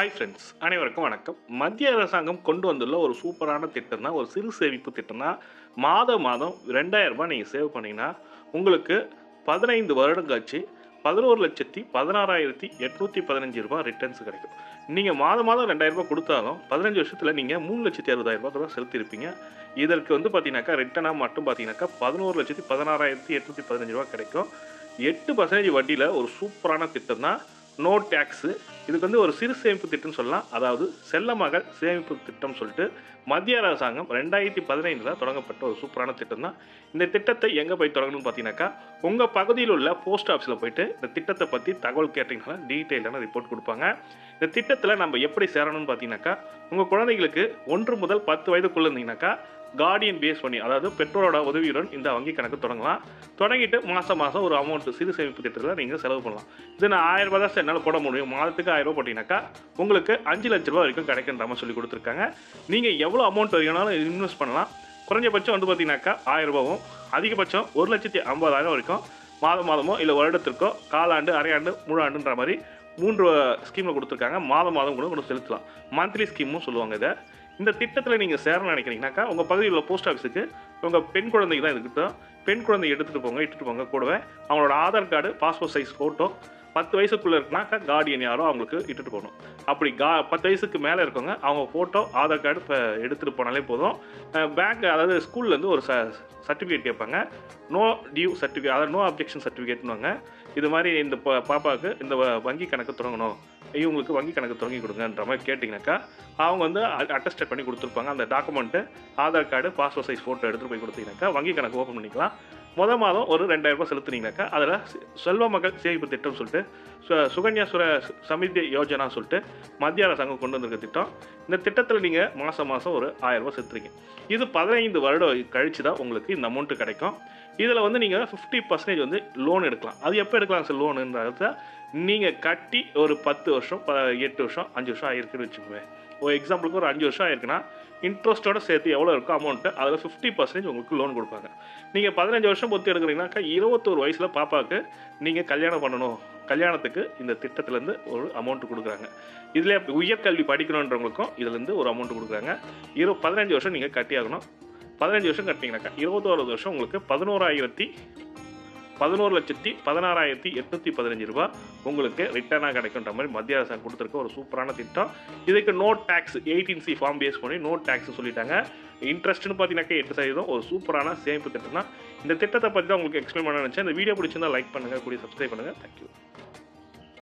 Hi friends அனைவருக்கும் வணக்கம். மத்திய அரசாங்கம் கொண்டு வந்துள்ள ஒரு சூப்பரான திட்டம் தான் ஒரு சிறு சேமிப்பு திட்டம் தான் மாதம் மாதம் ரெண்டாயிரம் ரூபாய் நீங்கள் சேவ் பண்ணிங்கன்னா உங்களுக்கு பதினைந்து வருடம் கழிச்சு பதினோரு லட்சத்தி பதினாறாயிரத்தி எட்நூற்றி பதினஞ்சு ரூபா ரிட்டர்ன்ஸ் கிடைக்கும். நீங்கள் மாதம் மாதம் ரெண்டாயிரரூபா கொடுத்தாலும் பதினஞ்சு வருஷத்தில் நீங்கள் மூணு லட்சத்தி அறுபதாயிரம் கூட செலுத்திருப்பீங்க இதற்கு வந்து பார்த்தீங்கன்னாக்கா ரிட்டனாக மட்டும் பார்த்தீங்கன்னாக்கா பதினோரு லட்சத்தி பதினாறாயிரத்தி எட்நூற்றி பதினஞ்சு ரூபா கிடைக்கும். எட்டு பர்சன்டேஜ் வட்டியில் ஒரு சூப்பரான திட்டம் தான் நோ டேக்ஸு இதுக்கு வந்து ஒரு சிறு சேமிப்பு திட்டம்னு சொல்லலாம். அதாவது செல்ல மகள் சேமிப்பு திட்டம் சொல்லிட்டு மத்திய அரசாங்கம் ரெண்டாயிரத்தி பதினைந்தில் தொடங்கப்பட்ட ஒரு சூப்பரான திட்டம் தான் இந்த திட்டத்தை எங்கே போய் தொடங்கணும்னு பார்த்தீங்கன்னாக்கா உங்கள் பகுதியில் உள்ள போஸ்ட் ஆஃபீஸில் போயிட்டு இந்த திட்டத்தை பற்றி தகவல் கேட்டிங்கன்னா டீட்டெயிலான ரிப்போர்ட் கொடுப்பாங்க. இந்த திட்டத்தில் நம்ம எப்படி சேரணும்னு பார்த்தீங்கன்னாக்கா உங்கள் குழந்தைகளுக்கு ஒன்று முதல் பத்து வயதுக்குள்ளே இருந்தீங்கன்னாக்கா கார்டியன் பேஸ் பண்ணி அதாவது பெற்றோரோட உதவியுடன் இந்த வங்கி கணக்கு தொடங்கலாம். தொடங்கிட்டு மாதம் மாதம் ஒரு அமௌண்ட்டு சிறு சேமிப்பு திட்டத்தில் நீங்கள் செலவு பண்ணலாம். இது நான் ஆயிரம் ரூபாய் தான் சார் என்னால் போட முடியும். மாதத்துக்கு ஆயிரம் ரூபாய் போட்டிங்கனாக்கா உங்களுக்கு அஞ்சு லட்ச ரூபா வரைக்கும் கிடைக்கின்ற மாதிரி சொல்லி கொடுத்துருக்காங்க. நீங்கள் எவ்வளோ அமௌண்ட் வேணாலும் இன்வெஸ்ட் பண்ணலாம். குறைஞ்சபட்சம் வந்து பார்த்தீங்கன்னாக்கா ஆயிரம் ரூபாவும் அதிகபட்சம் ஒரு லட்சத்தி ஐம்பதாயிரம் வரைக்கும் மாதம் மாதமோ இல்லை வருடத்திற்கோ காலாண்டு அரையாண்டு முழு ஆண்டுன்ற மாதிரி மூன்று ஸ்கீமில் கொடுத்துருக்காங்க. மாதம் மாதம் கூட கூட செலுத்தலாம். மந்த்லி ஸ்கீமும் சொல்லுவாங்க இதை. இந்த திட்டத்தில் நீங்கள் சேர நினைக்கிறீங்கனாக்கா உங்கள் பகுதியில் உள்ள போஸ்ட் ஆஃபீஸுக்கு உங்கள் பெண் குழந்தைக்கு தான் இருக்கட்டும் பெண் குழந்தை எடுத்துகிட்டு போங்க இட்டுட்டு போங்க கூடவே அவங்களோட Aadhaar card passport size photo பத்து வயசுக்குள்ளே இருக்குனாக்கா கார்டியன் யாரோ அவங்களுக்கு இட்டுட்டு போகணும். அப்படி கா பத்து வயசுக்கு மேலே இருக்கவங்க அவங்க ஃபோட்டோ ஆதார் கார்டு இப்போ எடுத்துகிட்டு போனாலே போதும். பேங்க் அதாவது ஸ்கூல்லேருந்து ஒரு ச சர்டிஃபிகேட் கேட்பாங்க. நோ டியூ சர்டிஃபிகேட் அதாவது நோ அப்ஜெக்ஷன் சர்டிஃபிகேட்னுவாங்க இது மாதிரி இந்த பாப்பாவுக்கு இந்த வங்கி கணக்கு தொடங்கணும். இவங்களுக்கு வங்கி கணக்கு தொடங்கி கொடுங்கன்ற மாதிரி கேட்டிங்கனாக்கா அவங்க வந்து அட்டஸ்டட் பண்ணி கொடுத்துருப்பாங்க. அந்த document Aadhaar card passport size photo எடுத்துகிட்டு போய் கொடுத்தீங்கன்னாக்கா வங்கி கணக்கு ஓப்பன் பண்ணிக்கலாம். முத மாதம் ஒரு ரெண்டாயிரம் செலுத்துனீங்கனாக்கா அதில் செல்வ மகள் சேமிப்பு திட்டம் சொல்லிட்டு சு- சுகன்யா சுர சமிதி யோஜனா சொல்லிட்டு மத்திய அரசாங்கம் கொண்டு வந்திருக்க திட்டம். இந்த திட்டத்தில் நீங்கள் மாதம் மாதம் ஒரு ஆயிரரூபா செலுத்துறீங்க. இது பதினைந்து வருடம் கழிச்சு தான் உங்களுக்கு இந்த அமௌண்ட்டு கிடைக்கும். இதில் வந்து நீங்கள் ஃபிஃப்டி பர்சன்டேஜ் வந்து லோன் எடுக்கலாம். அது எப்போ எடுக்கலாம் சார் லோனுன்றத நீங்கள் கட்டி ஒரு பத்து வருஷம் ப எட்டு வருஷம் அஞ்சு வருஷம் ஆகிருக்குன்னு வச்சுக்கோங்க ஒரு எக்ஸாம்பிளுக்கு ஒரு அஞ்சு வருஷம் ஆயிருக்குன்னா இன்ட்ரெஸ்ட்டோட சேர்த்து எவ்வளோ இருக்கோ அமௌண்ட்டு அதில் ஃபிஃப்டி பர்சன்டேஜ் உங்களுக்கு லோன் கொடுப்பாங்க. நீங்கள் பதினஞ்சு வருஷம் பொறுத்து எடுக்கிறீங்கனாக்கா இருபத்தோரு வயசில் பாப்பாவுக்கு நீங்கள் கல்யாணம் பண்ணணும். கல்யாணத்துக்கு இந்த திட்டத்துலேருந்து ஒரு அமௌண்ட் கொடுக்குறாங்க. இதில் உயர்கல்வி படிக்கணுன்றவங்களுக்கும் இதுலேருந்து ஒரு அமௌண்ட் கொடுக்குறாங்க. இரு பதினஞ்சு வருஷம் நீங்கள் கட்டியாகணும். பதினஞ்சு வருஷம் கட்டினீங்கனாக்கா இருபத்தோரு வருஷம் உங்களுக்கு பதினோராயிரத்தி பதினோரு லட்சத்தி பதினாறாயிரத்தி எட்நூற்றி பதினஞ்சு ரூபாய் உங்களுக்கு ரிட்டர்னாக கிடைக்குன்ற மாதிரி மத்திய அரசாங்கம் கொடுத்துருக்க ஒரு சூப்பரான திட்டம். இதுக்கு no tax eighteen C form base பண்ணி நோ டேக்ஸ் சொல்லிட்டாங்க. இன்ட்ரெஸ்ட்னு பார்த்தீங்கன்னாக்கா எட்டு சதவீதம் ஒரு சூப்பரான சேமிப்பு திட்டம் தான் இந்த திட்டத்தை பற்றி தான் உங்களுக்கு எக்ஸ்பிளைன் பண்ண நினச்சேன். இந்த வீடியோ பிடிச்சிருந்தா லைக் பண்ணுங்கள் கூடிய சப்ஸ்கிரைப் பண்ணுங்கள் தேங்க்யூ